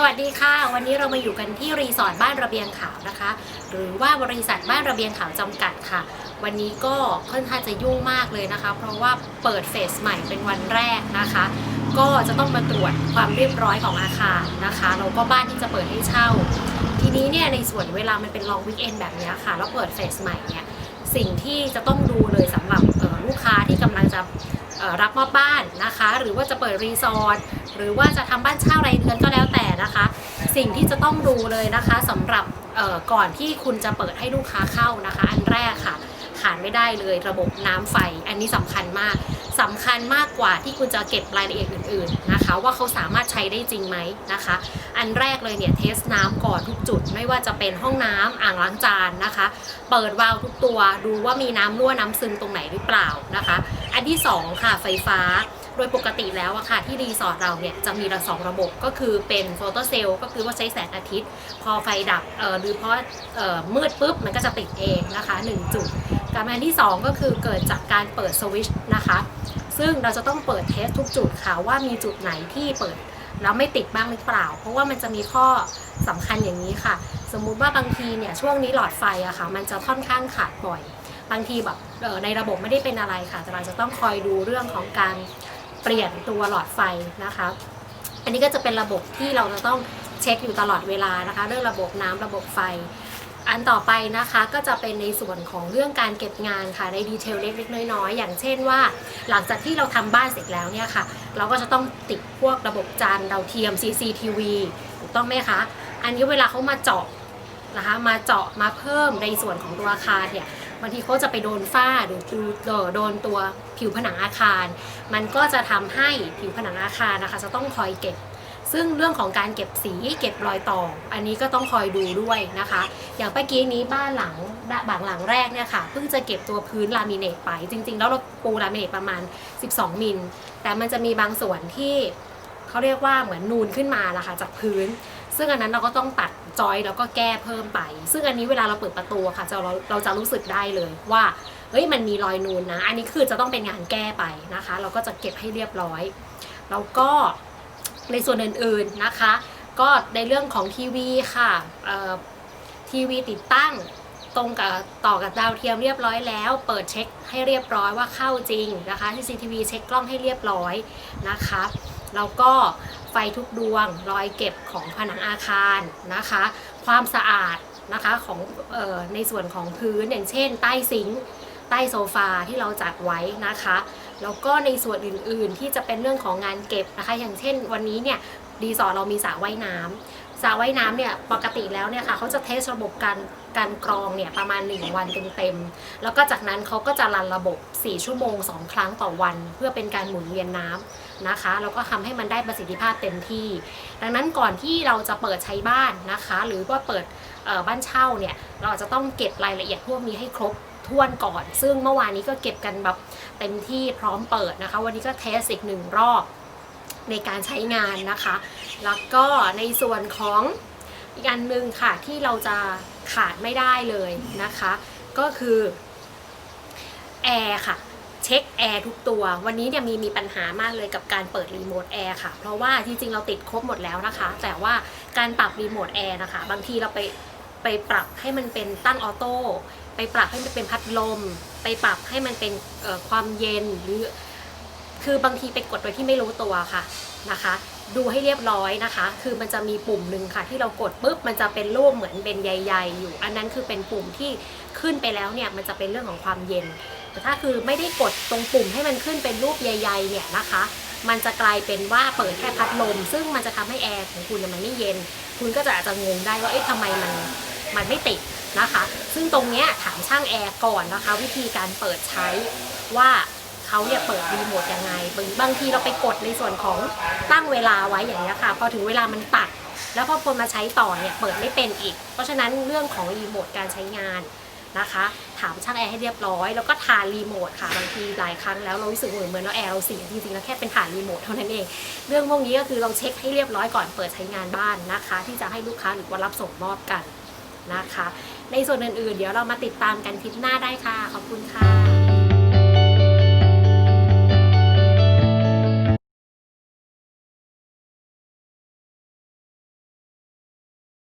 สวัสดีค่ะ วันนี้เรามาอยู่กันที่รีสอร์ทบ้านระเบียงขาวนะคะ หรือว่าบริษัทบ้านระเบียงขาวจำกัดค่ะ วันนี้ก็ค่อนข้างจะยุ่งมากเลยนะคะ เพราะว่าเปิดเฟสใหม่เป็นวันแรกนะคะ ก็จะต้องมาตรวจความเรียบร้อยของอาคารนะคะแล้วก็บ้านที่จะเปิดให้เช่า ทีนี้เนี่ยในส่วนเวลามันเป็นลองวิกเอนแบบนี้ค่ะแล้วเปิดเฟสใหม่เนี่ยสิ่งที่จะต้องดูเลยสำหรับลูกค้าที่กำลังจะรับมอบบ้านนะคะ หรือว่าจะเปิดรีสอร์ท หรือว่าจะทำบ้านเช่ารายเดือนก็แล้วแต่นะคะ สิ่งที่จะต้องดูเลยนะคะสำหรับก่อนที่คุณจะเปิดให้ลูกค้าเข้านะคะ อันแรกค่ะขาดไม่ได้เลยระบบน้ำไฟ อันนี้สำคัญมากสำคัญมากกว่าที่คุณจะเก็บรายละเอียดอื่นๆนะคะ ว่าเขาสามารถใช้ได้จริงไหมนะคะ อันแรกเลยเนี่ยเทสน้ำก่อนทุกจุด ไม่ว่าจะเป็นห้องน้ำอ่างล้างจานนะคะ เปิดวาล์วทุกตัวดูว่ามีน้ำรั่วน้ำซึมตรงไหนหรือเปล่านะคะ อันที่สองค่ะไฟฟ้า โดยปกติแล้วอะค่ะที่รีสอร์ทเราเนี่ยจะมีระสองระบบก็คือเป็นโฟโตเซลล์ก็คือว่าใช้แสงอาทิตย์ พอไฟดับเอ่อหรือพราะเอ่อมืดปุ๊บมันก็จะติดเองนะคะ 1 จุดการอันที่ 2 ก็คือเกิดจากการเปิดสวิชนะคะ ซึ่งเราจะต้องเปิดเทสทุกจุดค่ะว่ามีจุดไหนที่เปิดแล้วไม่ติดบ้างหรือเปล่า เพราะว่ามันจะมีข้อสำคัญอย่างนี้ค่ะ สมมุติว่าบางทีเนี่ยช่วงนี้หลอดไฟอะค่ะ มันจะค่อนข้างขาดบ่อย บางทีแบบในระบบไม่ได้เป็นอะไรค่ะ แต่เราจะต้องคอยดูเรื่องของการ เปลี่ยนตัวหลอดไฟนะคะ อันนี้ก็จะเป็นระบบที่เราจะต้องเช็คอยู่ตลอดเวลานะคะ เรื่องระบบน้ำระบบไฟ อันต่อไปนะคะก็จะเป็นในส่วนของเรื่องการเก็บงานค่ะในดีเทลเล็กๆน้อยๆอย่างเช่นว่า หลังจากที่เราทำบ้านเสร็จแล้วเนี่ยค่ะ เราก็จะต้องติดพวกระบบจานดาวเทียม CCTV ถูกต้องไหมคะ อันนี้เวลาเขามาเจาะนะคะมาเจาะมาเพิ่มในส่วนของตัวอาคารเนี่ย บางทีเขาจะไปโดนฝ้าหรือโดนตัวผิวผนังอาคาร มันก็จะทำให้ผิวผนังอาคารนะคะ จะต้องคอยเก็บ ซึ่งเรื่องของการเก็บสีเก็บรอยต่อ อันนี้ก็ต้องคอยดูด้วยนะคะ อย่างเมื่อกี้นี้บ้านหลังบางหลังแรกเนี่ยค่ะเพิ่งจะเก็บตัวพื้นลามิเนตไป จริง ๆ แล้วเราปูลามิเนตประมาณ 12 มิลแต่มันจะมีบางส่วนที่เขาเรียกว่าเหมือนนูนขึ้นมาละค่ะจากพื้น ซึ่งอันนั้นเราก็ต้องตัดจอยแล้วก็แก้เพิ่มไป ซึ่งอันนี้เวลาเราเปิดประตูค่ะจะเราเราจะรู้สึกได้เลยว่าเฮ้ยมันมีรอยนูนนะ อันนี้คือจะต้องเป็นงานแก้ไปนะคะ เราก็จะเก็บให้เรียบร้อย แล้วก็ในส่วนอื่นๆนะคะ ก็ในเรื่องของทีวีค่ะทีวีติดตั้งตรงกับต่อกับดาวเทียมเรียบร้อยแล้ว เปิดเช็คให้เรียบร้อยว่าเข้าจริงนะคะ CCTV เช็คกล้องให้เรียบร้อยนะคะ แล้วก็ไฟทุกดวงรอยเก็บของผนังอาคารนะคะ ความสะอาดนะคะของออในส่วนของพื้นอย่างเช่น ใต้ซิงค์ใต้โซฟาที่เราจัดไว้นะคะแล้วก็ในส่วนอื่นๆที่จะเป็นเรื่องของงานเก็บนะคะ อย่างเช่นวันนี้เนี่ยรีสอร์ทเรามีสระว่ายน้ำ สระว่ายน้ำเนี่ยปกติแล้วเนี่ยค่ะเขาจะเทสระบบการการกรองเนี่ยประมาณ 1 วันเต็มๆแล้วก็จากนั้นเขาก็จะรันระบบ 4 ชั่วโมง 2 ครั้งต่อวัน เพื่อเป็นการหมุนเวียนน้ำนะคะแล้วก็ทำให้มันได้ประสิทธิภาพเต็มที่ ดังนั้นก่อนที่เราจะเปิดใช้บ้านนะคะ หรือว่าเปิดบ้านเช่าเนี่ยเราจะต้องเก็บรายละเอียดพวกนี้ให้ครบถ้วนก่อน ซึ่งเมื่อวานนี้ก็เก็บกันแบบเต็มที่พร้อมเปิดนะคะ วันนี้ก็เทสอีกหนึ่งรอบ ในการใช้งานนะคะ แล้วก็ในส่วนของอีกอันหนึ่งค่ะที่เราจะขาดไม่ได้เลยนะคะ ก็คือแอร์ค่ะเช็คแอร์ทุกตัว วันนี้เนี่ยมีมีปัญหามากเลยกับการเปิดรีโมทแอร์ค่ะ เพราะว่าจริงๆเราติดครบหมดแล้วนะคะ แต่ว่าการปรับรีโมทแอร์นะคะ บางทีเราไปไปปรับให้มันเป็นตั้งออโต้ไปปรับให้มันเป็นพัดลม ไปปรับให้มันเป็นความเย็นหรือ คือบางทีไปกดโดยที่ไม่รู้ตัวค่ะนะคะ ดูให้เรียบร้อยนะคะ คือมันจะมีปุ่มหนึ่งค่ะ ที่เรากดปุ๊บมันจะเป็นรูปเหมือนเป็นใยๆอยู่ อันนั้นคือเป็นปุ่มที่ขึ้นไปแล้วเนี่ยมันจะเป็นเรื่องของความเย็น แต่ถ้าคือไม่ได้กดตรงปุ่มให้มันขึ้นเป็นรูปใยๆเนี่ยนะคะ มันจะกลายเป็นว่าเปิดแค่พัดลม ซึ่งมันจะทำให้แอร์ของคุณมันไม่เย็น คุณก็จะอาจจะงงได้ว่าเอ๊ะทำไมมันมันไม่ติดนะคะ ซึ่งตรงเนี้ยถามช่างแอร์ก่อนนะคะ วิธีการเปิดใช้ว่า เขาเนี่ยเปิดรีโมทยังไงบางบางทีเราไปกดในส่วนของตั้งเวลาไว้อย่างนี้ค่ะ พอถึงเวลามันตัด แล้วพอคนมาใช้ต่อเนี่ยเปิดไม่เป็นอีก เพราะฉะนั้นเรื่องของรีโมทการใช้งานนะคะ ถามช่างแอร์ให้เรียบร้อย แล้วก็ทานรีโมทค่ะบางทีหลายครั้งแล้วเรารู้สึกเหมือนเหมือนเราแอร์เราเสียจริงๆแล้วแค่เป็นฐานรีโมทเท่านั้นเอง เรื่องพวกนี้ก็คือเราเช็คให้เรียบร้อยก่อนเปิดใช้งานบ้านนะคะ ที่จะให้ลูกค้าหรือว่ารับส่งมอบกันนะคะ ในส่วนอื่นๆ เดี๋ยวเรามาติดตามกันคลิปหน้าได้ค่ะ ขอบคุณค่ะ